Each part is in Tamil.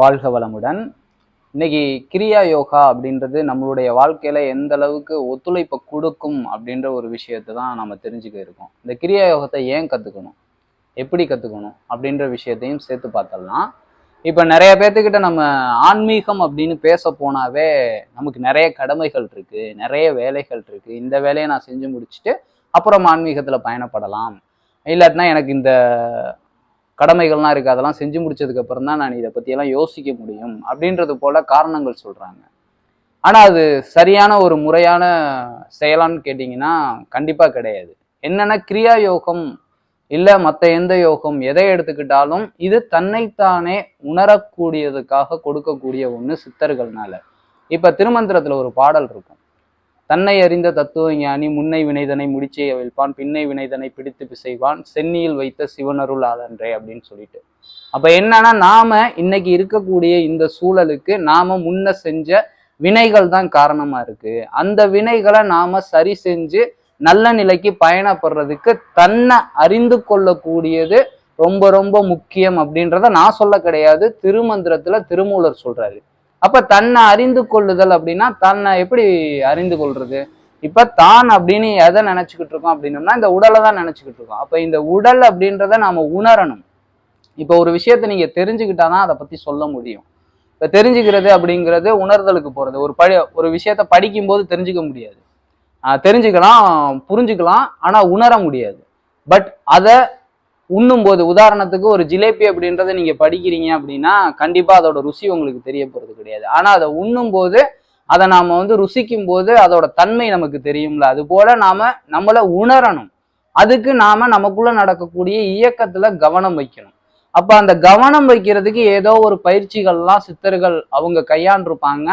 வாழ்க வளமுடன். இன்னைக்கு கிரியா யோகா அப்படின்றது நம்மளுடைய வாழ்க்கையில எந்த அளவுக்கு ஒத்துழைப்பை கொடுக்கும் அப்படின்ற ஒரு விஷயத்தை தான் நம்ம தெரிஞ்சுக்க இருக்கோம். இந்த கிரியா யோகத்தை ஏன் கற்றுக்கணும் எப்படி கற்றுக்கணும் அப்படின்ற விஷயத்தையும் சேர்த்து பார்த்தலாம் இப்போ நிறைய பேர்த்துக்கிட்ட நம்ம ஆன்மீகம் அப்படின்னு பேச போனாவே நமக்கு நிறைய கடமைகள் இருக்கு நிறைய வேலைகள் இருக்கு. இந்த வேலையை நான் செஞ்சு முடிச்சுட்டு அப்புறம் ஆன்மீகத்தில் பயணப்படலாம். இல்லாட்டினா எனக்கு இந்த கடமைகள்லாம் இருக்குது அதெல்லாம் செஞ்சு முடிச்சதுக்கு அப்புறம் தான் நான் இதை பற்றியெல்லாம் யோசிக்க முடியும் அப்படின்றது போல காரணங்கள் சொல்கிறாங்க ஆனால் அது சரியான ஒரு முறையான செயலான்னு கேட்டிங்கன்னா கண்டிப்பாக கிடையாது. என்னென்னா கிரியா யோகம் இல்லை மற்ற எந்த யோகம் எதை எடுத்துக்கிட்டாலும் இது தன்னைத்தானே உணரக்கூடியதுக்காக கொடுக்கக்கூடிய ஒன்று சித்தர்கள்னால. இப்போ திருமந்திரத்தில் ஒரு பாடல் இருக்கும். தன்னை அறிந்த தத்துவ ஞானி முன்னை வினைதனை முடிச்சே வைப்பான் பின்னை வினைதனை பிடித்து பிசைவான் சென்னியில் வைத்த சிவனருள் ஆளன்றே அப்படின்னு சொல்லிட்டு. அப்ப என்னன்னா நாம இன்னைக்கு இருக்கக்கூடிய இந்த சூழலுக்கு நாம முன்ன செஞ்ச வினைகள் தான் காரணமா இருக்கு. அந்த வினைகளை நாம சரி செஞ்சு நல்ல நிலைக்கு பயணப்படுறதுக்கு தன்னை அறிந்து கொள்ளக்கூடியது ரொம்ப ரொம்ப முக்கியம் அப்படின்றத நான் சொல்ல கிடையாது. திருமந்திரத்துல திருமூலர் சொல்றாரு. அப்ப தன்னை அறிந்து கொள்ளுதல் அப்படின்னா தன்னை எப்படி அறிந்து கொள்றது? இப்ப தான் அப்படின்னு எதை நினைச்சுக்கிட்டு இருக்கோம் அப்படின்னோம்னா இந்த உடலை தான் நினைச்சுக்கிட்டு இருக்கோம். அப்ப இந்த உடல் அப்படின்றத நாம உணரணும். இப்போ ஒரு விஷயத்த நீங்க தெரிஞ்சுக்கிட்டாதான் அதை பத்தி சொல்ல முடியும். இப்ப தெரிஞ்சுக்கிறது அப்படிங்கிறது உணர்தலுக்கு போறது. ஒரு படி ஒரு விஷயத்த படிக்கும்போது தெரிஞ்சுக்க முடியாது. தெரிஞ்சுக்கலாம் புரிஞ்சுக்கலாம் ஆனா உணர முடியாது. பட் அதை உண்ணும்போது உதாரணத்துக்கு ஒரு ஜிலேபி அப்படின்றத நீங்க படிக்கிறீங்க அப்படின்னா கண்டிப்பா அதோட ருசி உங்களுக்கு தெரிய போறது கிடையாது. ஆனா அதை உண்ணும்போது அதை நாம வந்து ருசிக்கும் போது அதோட தன்மை நமக்கு தெரியும்ல. அது போல நாம நம்மளை உணரணும். அதுக்கு நாம நமக்குள்ள நடக்கக்கூடிய இயக்கத்துல கவனம் வைக்கணும். அப்ப அந்த கவனம் வைக்கிறதுக்கு ஏதோ ஒரு பயிற்சிகள்லாம் சித்தர்கள் அவங்க கையாண்டிருப்பாங்க.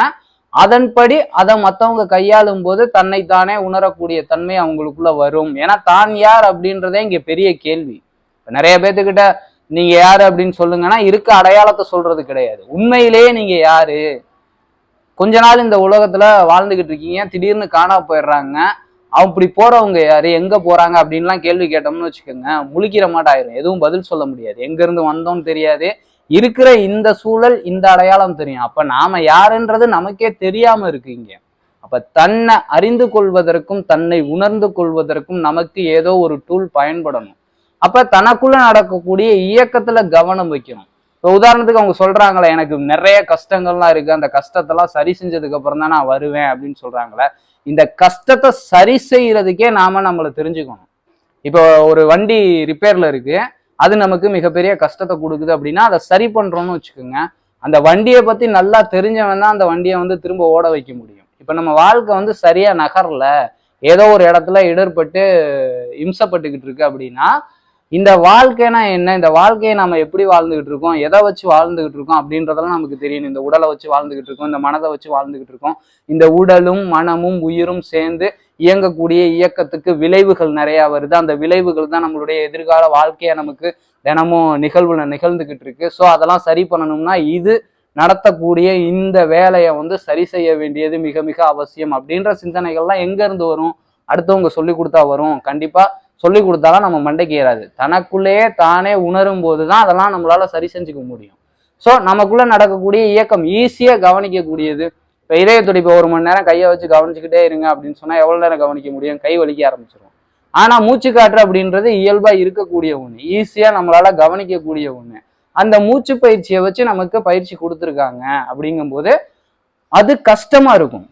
அதன்படி அதை மற்றவங்க கையாளும் போது தன்னைத்தானே உணரக்கூடிய தன்மை அவங்களுக்குள்ள வரும். ஏன்னா தான் யார் அப்படின்றதே இங்க பெரிய கேள்வி. நிறைய பேர்த்துக்கிட்ட நீங்க யாரு அப்படின்னு சொல்லுங்கன்னா இருக்க அடையாளத்தை சொல்றது கிடையாது. உண்மையிலேயே நீங்க யாரு? கொஞ்ச நாள் இந்த உலகத்துல வாழ்ந்துகிட்டு இருக்கீங்க திடீர்னு காணா போயிடுறாங்க. அப்படி போறவங்க யாரு? எங்க போறாங்க? அப்படின்லாம் கேள்வி கேட்டோம்னு வச்சுக்கோங்க முழிக்கிற மாட்டாயிரும் எதுவும் பதில் சொல்ல முடியாது. எங்க இருந்து வந்தோம்னு தெரியாது. இருக்கிற இந்த சூழல் இந்த அடையாளம் தெரியும். அப்ப நாம யாருன்றது நமக்கே தெரியாம இருக்கு இங்க. அப்ப தன்னை அறிந்து கொள்வதற்கும் தன்னை உணர்ந்து கொள்வதற்கும் நமக்கு ஏதோ ஒரு டூல் பயன்படணும். அப்ப தனக்குள்ள நடக்கக்கூடிய இயக்கத்துல கவனம் வைக்கணும். இப்போ உதாரணத்துக்கு அவங்க சொல்றாங்களே எனக்கு நிறைய கஷ்டங்கள்லாம் இருக்கு அந்த கஷ்டத்தெல்லாம் சரி செஞ்சதுக்கு அப்புறம் தான் நான் வருவேன் அப்படின்னு சொல்றாங்களே இந்த கஷ்டத்தை சரி செய்யறதுக்கே நாம நம்மளை தெரிஞ்சுக்கணும். இப்போ ஒரு வண்டி ரிப்பேர்ல இருக்கு அது நமக்கு மிகப்பெரிய கஷ்டத்தை கொடுக்குது அப்படின்னா அதை சரி பண்றோம்னு வச்சுக்கோங்க. அந்த வண்டியை பத்தி நல்லா தெரிஞ்சவன் தான் அந்த வண்டியை வந்து திரும்ப ஓட வைக்க முடியும். இப்போ நம்ம வாழ்க்கை வந்து சரியா நகரல ஏதோ ஒரு இடத்துல இடர்பட்டு இம்சப்பட்டுக்கிட்டு இருக்கு அப்படின்னா இந்த வாழ்க்கைனா என்ன? இந்த வாழ்க்கையை நம்ம எப்படி வாழ்ந்துகிட்டு இருக்கோம்? எதை வச்சு வாழ்ந்துகிட்டு இருக்கோம்? அப்படின்றதெல்லாம் நமக்கு தெரியணும். இந்த உடலை வச்சு வாழ்ந்துகிட்டு இருக்கோம். இந்த மனதை வச்சு வாழ்ந்துகிட்டு இருக்கோம். இந்த உடலும் மனமும் உயிரும் சேர்ந்து இயங்கக்கூடிய இயக்கத்துக்கு விளைவுகள் நிறைய வருது. அந்த விளைவுகள் தான் நம்மளுடைய எதிர்கால வாழ்க்கையை நமக்கு தினமும் நிகழ்வுல நிகழ்ந்துகிட்டு இருக்கு. ஸோ அதெல்லாம் சரி பண்ணணும்னா இது நடத்தக்கூடிய இந்த வேலையை வந்து சரி செய்ய வேண்டியது மிக மிக அவசியம். அப்படின்ற சிந்தனைகள்லாம் எங்க இருந்து வரும்? அடுத்தவங்க சொல்லி கொடுத்தா வரும். கண்டிப்பா சொல்லி கொடுத்தாலும் நம்ம மண்டைக்கு ஏறாது. தனக்குள்ளேயே தானே உணரும் போது தான் அதெல்லாம் நம்மளால சரி செஞ்சுக்க முடியும். ஸோ நமக்குள்ள நடக்கக்கூடிய இயக்கம் ஈஸியாக கவனிக்கக்கூடியது. இப்போ இதய துடிப்பை ஒரு மணி நேரம் கையை வச்சு கவனிச்சுக்கிட்டே இருங்க அப்படின்னு சொன்னால் எவ்வளோ நேரம் கவனிக்க முடியும்? கை வலிக்க ஆரம்பிச்சிடும் ஆனால் மூச்சு காற்று அப்படின்றது இயல்பாக இருக்கக்கூடிய ஒன்று ஈஸியாக நம்மளால் கவனிக்கக்கூடிய ஒன்று அந்த மூச்சு பயிற்சியை வச்சு நமக்கு பயிற்சி கொடுத்துருக்காங்க அப்படிங்கும்போது அது கஷ்டமாக இருக்கும்.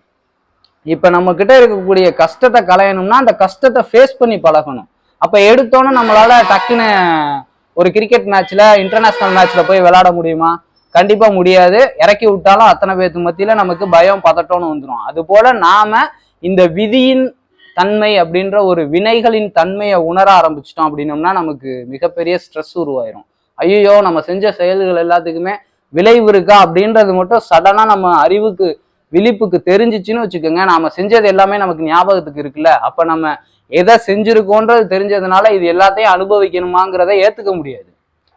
இப்போ நம்மக்கிட்ட இருக்கக்கூடிய கஷ்டத்தை களையணும்னா அந்த கஷ்டத்தை ஃபேஸ் பண்ணி பழகணும். அப்ப எடுத்தோன்னே நம்மளால டக்குன்னு ஒரு கிரிக்கெட் மேட்ச்ல இன்டர்நேஷனல் மேட்ச்ல போய் விளையாட முடியுமா? கண்டிப்பா முடியாது. இறக்கி விட்டாலும் அத்தனை பேர்த்து மத்தியில நமக்கு பயம் பதட்டம்னு வந்துடும் அது போல நாம இந்த விதியின் தன்மை அப்படின்ற ஒரு வினைகளின் தன்மையை உணர ஆரம்பிச்சிட்டோம் அப்படின்னம்னா நமக்கு மிகப்பெரிய ஸ்ட்ரெஸ் உருவாயிரும். ஐயோ நம்ம செஞ்ச செயல்கள் எல்லாத்துக்குமே விளைவு இருக்கா அப்படின்றது மட்டும் சடனா நம்ம அறிவுக்கு விழிப்புக்கு தெரிஞ்சிச்சுன்னு வச்சுக்கோங்க. நாம செஞ்சது எல்லாமே நமக்கு ஞாபகத்துக்கு இருக்குல்ல. அப்ப நம்ம எதை செஞ்சிருக்கோன்றது தெரிஞ்சதுனால இது எல்லாத்தையும் அனுபவிக்கணுமாங்கிறத ஏற்றுக்க முடியாது.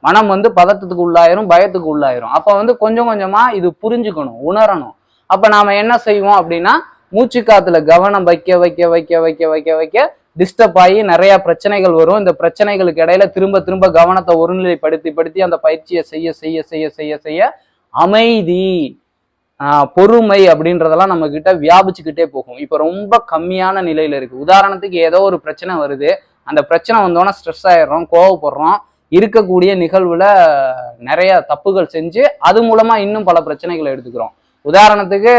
மனம் வந்து பதட்டத்துக்கு உள்ளாயிரும் பயத்துக்கு உள்ளாயிரும். அப்போ வந்து கொஞ்சம் கொஞ்சமாக இது புரிஞ்சுக்கணும் உணரணும். அப்போ நாம் என்ன செய்வோம் அப்படின்னா மூச்சு காத்துல கவனம் வைக்க வைக்க வைக்க வைக்க வைக்க வைக்க டிஸ்டர்ப் ஆகி நிறைய பிரச்சனைகள் வரும். இந்த பிரச்சனைகளுக்கு இடையில திரும்ப திரும்ப கவனத்தை ஒருநிலைப்படுத்தி படுத்தி அந்த பயிற்சியை செய்ய செய்ய செய்ய செய்ய செய்ய அமைதி. பொறுமை அப்படின்றதெல்லாம் நம்ம கிட்ட வியாபிச்சுக்கிட்டே போகும். இப்போ ரொம்ப கம்மியான நிலையில இருக்கு. உதாரணத்துக்கு ஏதோ ஒரு பிரச்சனை வருது. அந்த பிரச்சனை வந்தோன்னா ஸ்ட்ரெஸ் ஆயிடுறோம் கோவப்படுறோம். இருக்கக்கூடிய நிகழ்வுல நிறைய தப்புகள் செஞ்சு அது மூலமா இன்னும் பல பிரச்சனைகளை எடுத்துக்கிறோம். உதாரணத்துக்கு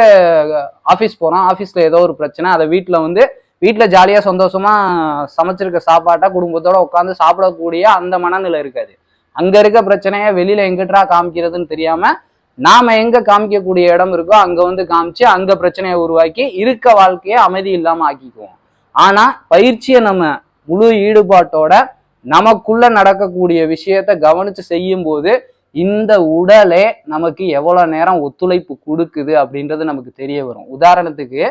ஆஃபீஸ் போறோம். ஆஃபீஸ்ல ஏதோ ஒரு பிரச்சனை. அதை வீட்டில் வந்து வீட்டில் ஜாலியாக சந்தோஷமா சமைச்சிருக்க சாப்பாட்டை குடும்பத்தோட உட்காந்து சாப்பிடக்கூடிய அந்த மனநிலை இருக்காது. அங்க இருக்க பிரச்சனையை வெளியில எங்கிட்டா காமிக்கிறதுன்னு தெரியாம நாம எங்க காமிக்கக்கூடிய இடம் இருக்கோ அங்க வந்து காமிச்சு அங்க பிரச்சனையை உருவாக்கி இருக்க வாழ்க்கையை அமைதி இல்லாம ஆக்கிக்குவோம். ஆனா பயிற்சியை நம்ம முழு ஈடுபாட்டோட நமக்குள்ள நடக்கக்கூடிய விஷயத்த கவனிச்சு செய்யும் போது இந்த உடலே நமக்கு எவ்வளவு நேரம் ஒத்துழைப்பு கொடுக்குது அப்படின்றது நமக்கு தெரிய வரும். உதாரணத்துக்கு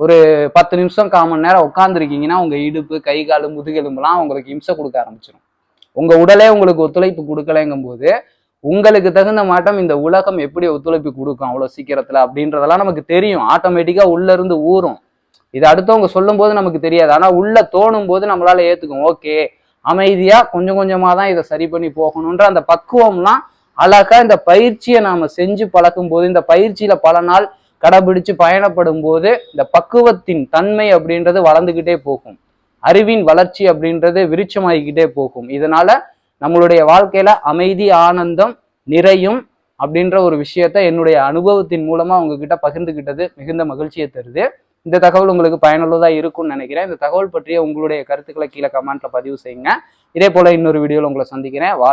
ஒரு பத்து நிமிஷம் கால் மணி நேரம் உட்காந்துருக்கீங்கன்னா உங்க இடுப்பு கை கால் முதுகெலும்புலாம் உங்களுக்கு இம்சை கொடுக்க ஆரம்பிச்சிடும் உங்க உடலே உங்களுக்கு ஒத்துழைப்பு கொடுக்கலைங்கும் போது உங்களுக்கு தகுந்த மாட்டம் இந்த உலகம் எப்படி ஒத்துழைப்பு கொடுக்கும் அவ்வளோ சீக்கிரத்தில் அப்படின்றதெல்லாம் நமக்கு தெரியும். ஆட்டோமேட்டிக்காக உள்ளேருந்து ஊறும். இது அடுத்தவங்க சொல்லும் போது நமக்கு தெரியாது. ஆனால் உள்ள தோணும் போது நம்மளால ஏற்றுக்கும் ஓகே. அமைதியாக கொஞ்சம் கொஞ்சமாக தான் இதை சரி பண்ணி போகணுன்ற அந்த பக்குவம்லாம் அழகா இந்த பயிற்சியை நாம் செஞ்சு பழக்கும் போது இந்த பயிற்சியில் பல நாள் கடைபிடிச்சு பயணப்படும் போது இந்த பக்குவத்தின் தன்மை அப்படின்றது வளர்ந்துக்கிட்டே போகும். அறிவின் வளர்ச்சி அப்படின்றது விருட்சமாகிக்கிட்டே போகும். இதனால நம்மளுடைய வாழ்க்கையில அமைதி ஆனந்தம் நிறையும் அப்படின்ற ஒரு விஷயத்த என்னுடைய அனுபவத்தின் மூலமா உங்ககிட்ட பகிர்ந்துகிட்டது மிகுந்த மகிழ்ச்சியை தருது. இந்த தகவல் உங்களுக்கு பயனுள்ளதா இருக்கும்னு நினைக்கிறேன். இந்த தகவல் பற்றிய உங்களுடைய கருத்துக்களை கீழே கமெண்ட்ல பதிவு செய்யுங்க. இதே போல இன்னொரு வீடியோவில் உங்களை சந்திக்கிறேன். வாழ்